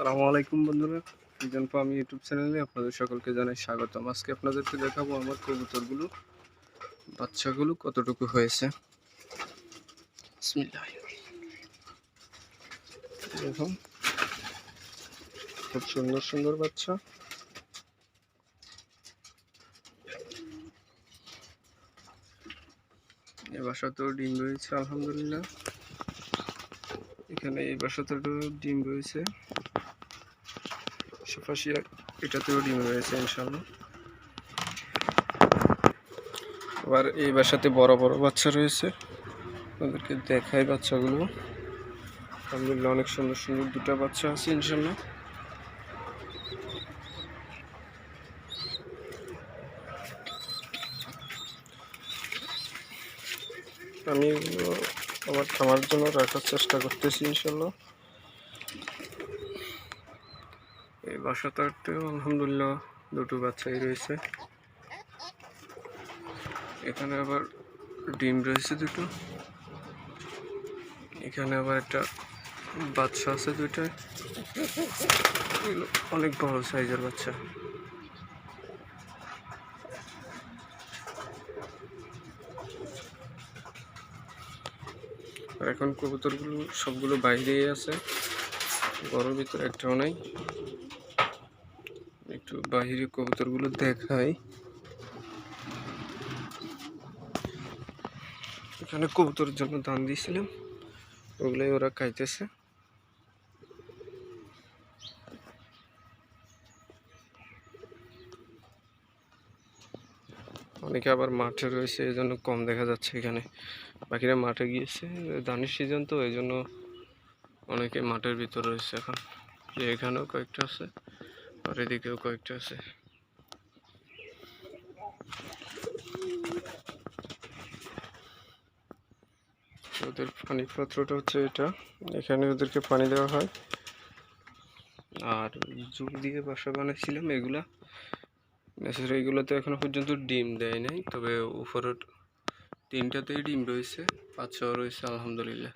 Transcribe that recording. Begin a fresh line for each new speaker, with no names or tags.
আসসালামু আলাইকুম বন্ধুরা। বিজন ফার্ম ইউটিউব চ্যানেলে আপনাদের সকলকে জানাই স্বাগতম। আজকে আপনাদেরকে দেখাবো আমার কবুতরগুলো, বাচ্চাগুলো কতটুকু হয়েছে। দেখুন, খুব সুন্দর সুন্দর বাচ্চা। এ বাসাতেও ডিম রয়েছে, আলহামদুলিল্লাহ। এখানে এই বাসাতেও ডিম রয়েছে। পাশাপাশি এটাতেও ডিম রয়েছে ইনশাল্লাহ আবার এই বাসাতে বড় বড় বাচ্চা রয়েছে। আপনাদেরকে দেখাই বাচ্চাগুলো। আলহামদুলিল্লাহ অনেক সুন্দর সুন্দর দুটো বাচ্চা আছে ইনশাল্লাহ আমি আমার খামার জন্য রাখার চেষ্টা করতেছি ইনশাল্লাহ এই বাসাটাতেও আলহামদুলিল্লাহ দুটো বাচ্চাই রয়েছে। এখানে আবার ডিম রয়েছে দুটো। এখানে আবার একটা বাচ্চা আছে দুইটা অনেক বড় সাইজের বাচ্চা। এখন কবুতরগুলো সবগুলো বাইরেই আছে। ঘরের ভিতরে একটাও নাই। একটু বাহিরে কবুতরগুলো দেখাই। এখানে কবুতরের জন্য দান দিয়েছিলাম, ওগুলোই ওরা খাইতেছে। অনেকে আবার মাঠে রয়েছে এই জন্য কম দেখা যাচ্ছে এখানে। বাকিরা মাঠে গিয়েছে, ধানের সিজন তো এই জন্য অনেকে মাঠের ভিতর রয়েছে এখন। এখানেও কয়েকটা আছে, আর এদিকেও কয়েকটা আছে। ওদের পানি পাত্রটা হচ্ছে এটা। এখানে ওদেরকে পানি দেওয়া হয়। আর যুগ দিয়ে বাসা বানাইছিলাম এগুলা। মেসের তো এখনও পর্যন্ত ডিম দেয় নাই, তবে উপরের তিনটাতেই ডিম রয়েছে বাচ্চাও রয়েছে, আলহামদুলিল্লাহ।